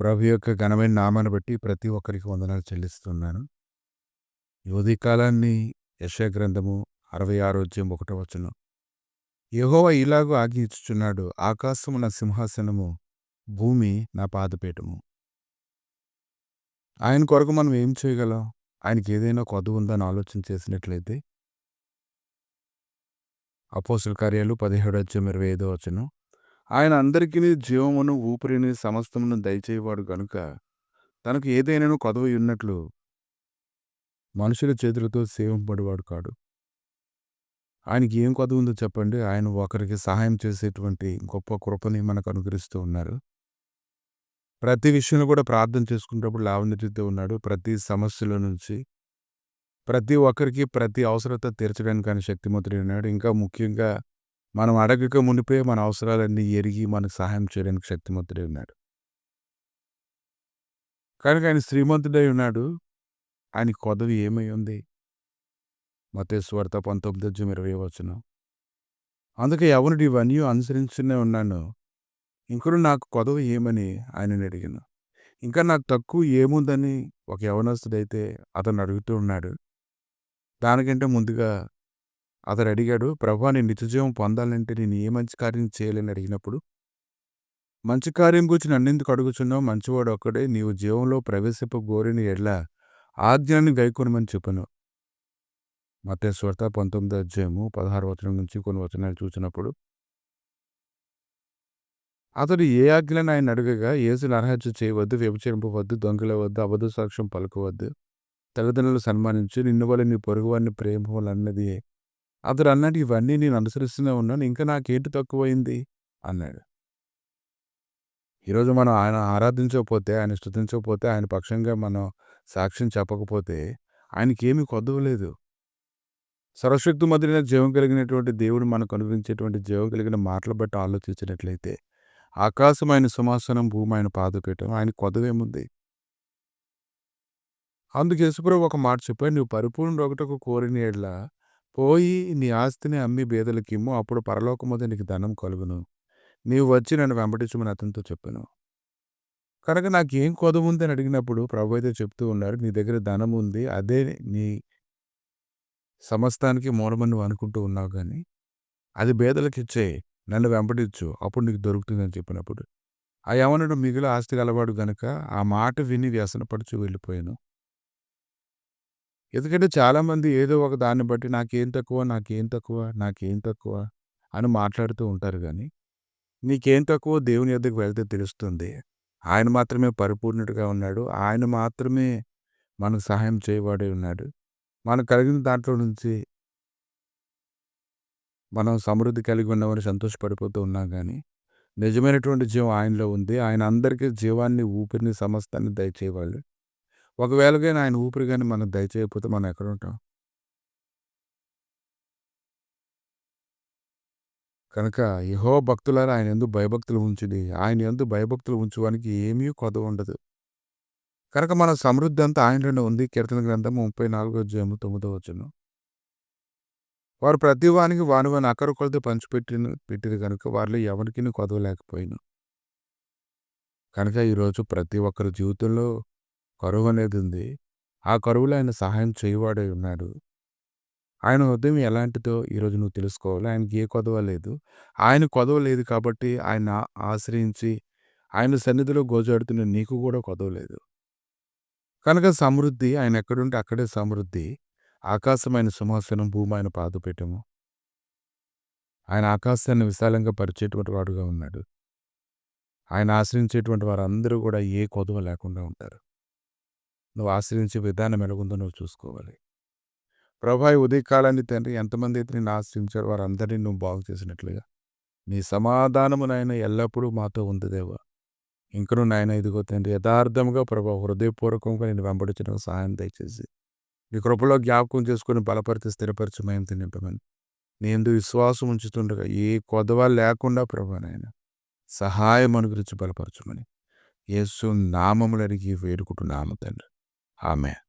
ప్రభు యొక్క ఘనమైన నామాన్ని బట్టి ప్రతి ఒక్కరికి వందనాలు చెల్లిస్తున్నాను. ఈ కాలాన్ని యెషయా గ్రంథము 66 ఒకటో వచనం. యహోవ ఇలాగూ ఆజ్ఞ ఇచ్చుచున్నాడు. ఆకాశము నా సింహాసనము, భూమి నా పాదపీఠము. ఆయన కొరకు మనం ఏం చేయగలం? ఆయనకి ఏదైనా కొద్దు ఉందని ఆలోచన చేసినట్లయితే అపోస్తుల కార్యాలు పదిహేడు వచ్చే ఇరవై ఐదో వచనం. ఆయన అందరికీ జీవమును ఊపిరిని సమస్తమును దయచేయవాడు గనుక తనకు ఏదైనాను కొదవ ఉన్నట్లు మనుషుల చేతులతో సేవింపబడేవాడు కాడు. ఆయనకి ఏం కొదవ ఉందో చెప్పండి. ఆయన ఒకరికి సహాయం చేసేటువంటి గొప్ప కృపని మనకు అనుగ్రహిస్తూ ఉన్నారు. ప్రతి విషయంలో కూడా ప్రార్థన చేసుకునేటప్పుడు లావణ్యతతో ఉన్నాడు. ప్రతి సమస్యల నుంచి ప్రతి ఒక్కరికి ప్రతి అవసరత తీర్చడానికి ఆయన శక్తిమంతుడై ఉన్నాడు. ఇంకా ముఖ్యంగా మనం అడగక మునిపే మన అవసరాలన్నీ ఎరిగి మనకు సహాయం చేయడానికి శక్తిమంతుడై ఉన్నాడు. కనుక ఆయన శ్రీమంతుడై ఉన్నాడు. ఆయన కొదవి ఏమై ఉంది? మత్తయి సువార్త 19 అధ్యాయం 20 వచనం. అందుకే యవనుడు ఇవన్నీ అనుసరించునే ఉన్నాను. ఇంకను నాకు కొదవ ఏమని ఆయనని అడిగాను. ఇంకా నాకు తక్కువ ఏముందని ఒక యవనస్తుడైతే అతను అడుగుతూ ఉన్నాడు. దానికంటే ముందుగా అతడు అడిగాడు ప్రభా నేను నిత్యజీవం పొందాలంటే నేను ఏ మంచి కార్యం చేయలేని అడిగినప్పుడు? మంచి కార్యం గురించి నన్నెందుకు అడుగుచున్నావు మంచివాడు ఒక్కడే. నీవు జీవంలో ప్రవేశపు గోరిని ఎడ్ల ఆజ్ఞాన్ని గైకొనమని చెప్పను. మత సువార్త పంతొమ్మిది అధ్యాయము పదహారు వచనం నుంచి కొన్ని వచనాలు చూసినప్పుడు అతడు ఏ ఆజ్ఞలను ఆయన అడగగా ఏసు నరహత్య చేయవద్దు వ్యభిచరింపవద్దు దొంగలవద్దు అబద్ధ సాక్ష్యం పలకవద్దు తల్లిదండ్రులు సన్మానించి నిన్ను వల్ల నీ పొరుగువాడిని ప్రేమ అన్నది అతడు అన్నాడు ఇవన్నీ నేను అనుసరిస్తూనే ఉన్నాను ఇంకా నాకేంటి తక్కువైంది? అన్నాడు. ఈరోజు మనం ఆయన ఆరాధించకపోతే ఆయన స్థుతించకపోతే ఆయన పక్షంగా మనం సాక్ష్యం చెప్పకపోతే ఆయనకేమీ కొద్దవలేదు సర్వశక్తి మధురైన జీవం కలిగినటువంటి దేవుడు మనకు అనుభవించేటువంటి జీవం కలిగిన మాటలు బట్టి ఆలోచించినట్లయితే ఆకాశం ఆయన సుమాసనం భూమి ఆయన పాదుకేయటం ఆయన కొదవేముంది అందుకు యేసుప్రభు ఒక మాట చెప్పాడు నువ్వు పరిపూర్ణ ఒకటకు కోరిన ఎడ్ల పోయి నీ ఆస్తిని అమ్మి బేదలకిమ్ము అప్పుడు పరలోకముద నీకు ధనం కలుగును. నీవు వచ్చి నన్ను వెంబడించమని అతనితో చెప్పాను. కనుక నాకు ఏం ఉంది అని అడిగినప్పుడు ప్రభు అయితే చెప్తూ ఉన్నారు నీ దగ్గర ధనం ఉంది అదే నీ సమస్తానికి మూలమని నువ్వు అనుకుంటూ ఉన్నావు కానీ అది బేదలకు ఇచ్చే నన్ను వెంబడించు అప్పుడు నీకు దొరుకుతుందని చెప్పినప్పుడు. ఆ యవనుడు మిగిలిన ఆస్తి గలవాడు గనుక ఆ మాట విని వ్యసనపడుచు వెళ్ళిపోయాను. ఎందుకంటే చాలామంది ఏదో ఒక దాన్ని బట్టి నాకేం తక్కువ నాకేం తక్కువ నాకేం తక్కువ అని మాట్లాడుతూ ఉంటారు కానీ నీకేం తక్కువ దేవుని యొద్దకు వెళ్తే తెలుస్తుంది. ఆయన మాత్రమే పరిపూర్ణుడిగా ఉన్నాడు. ఆయన మాత్రమే మనకు సహాయం చేయబడి ఉన్నాడు. మనకు కలిగిన దాంట్లో నుంచి మనం సమృద్ధి కలిగి ఉన్నామని సంతోషపడిపోతూ ఉన్నాం కానీ నిజమైనటువంటి జీవం ఆయనలో ఉంది. ఆయన అందరికీ జీవాన్ని ఊపిరిని సమస్తాన్ని దయచేయవాళ్ళు ఒకవేళ కానీ ఆయన ఊపిరి కానీ మనం దయచేయకపోతే మనం ఎక్కడ ఉంటాం? కనుక యహో భక్తులారా ఆయన ఎందు భయభక్తులు ఉంచుడి. ఆయన ఎందు భయభక్తులు ఉంచువానికి ఏమీ కొదవ ఉండదు. కనుక మన సమృద్ధి అంతా ఆయనలోనే ఉంది. కీర్తన గ్రంథం ముప్పై నాలుగో అధ్యాయము తొమ్మిదో వచ్చును వారు ప్రతి వానికి వాని వాని అక్కర కొలత పంచిపెట్టిన పెట్టింది కనుక వారిలో ఎవరికి కొదవలేకపోయినా. కనుక ఈరోజు ప్రతి ఒక్కరి జీవితంలో కరువు అనేది ఉంది ఆ కరువులో ఆయన సహాయం చేయవాడే ఉన్నాడు. ఆయన హృదయం ఎలాంటిదో ఈరోజు నువ్వు తెలుసుకోవాలి. ఆయనకి ఏ కొదవ లేదు. ఆయన కొదవ లేదు కాబట్టి ఆయన ఆశ్రయించి ఆయన సన్నిధిలో గోజాడుతున్న నీకు కూడా కొదవ లేదు. కనుక సమృద్ధి ఆయన ఎక్కడుంటే అక్కడే సమృద్ధి. ఆకాశమైన సింహాసనం భూమి ఆయన పాదపీఠము. ఆయన ఆకాశాన్ని విశాలంగా పరిచేటువంటి వాడుగా ఉన్నాడు. ఆయన ఆశ్రయించేటువంటి వారందరూ కూడా ఏ కొదవ లేకుండా ఉంటారు. నువ్వు ఆశ్రయించే విధానం ఎలాగుందో నువ్వు చూసుకోవాలి. ప్రభా ఈ ఉదయకాలాన్ని తండ్రి ఎంతమంది అయితే నేను ఆశ్రయించారు వారందరినీ నువ్వు బాగు చేసినట్లుగా. నీ సమాధానము నాయన ఎల్లప్పుడూ మాతో ఉందిదేవా ఇంకను నాయన ఇదిగో తండ్రి యథార్థంగా ప్రభా హృదయపూర్వకంగా నేను వెంబడించడం సహాయం దయచేసి. నీ కృపలో జ్ఞాపకం చేసుకుని బలపరిచి స్థిరపరిచి తినిపమని నేను విశ్వాసం ఉంచుతుండగా ఏ కొదవ లేకుండా ప్రభా నాయన సహాయం అనుగురించి బలపరచమని. యేసు నామములు అడిగి వేడుకుంటున్నాము తండ్రి. Amen.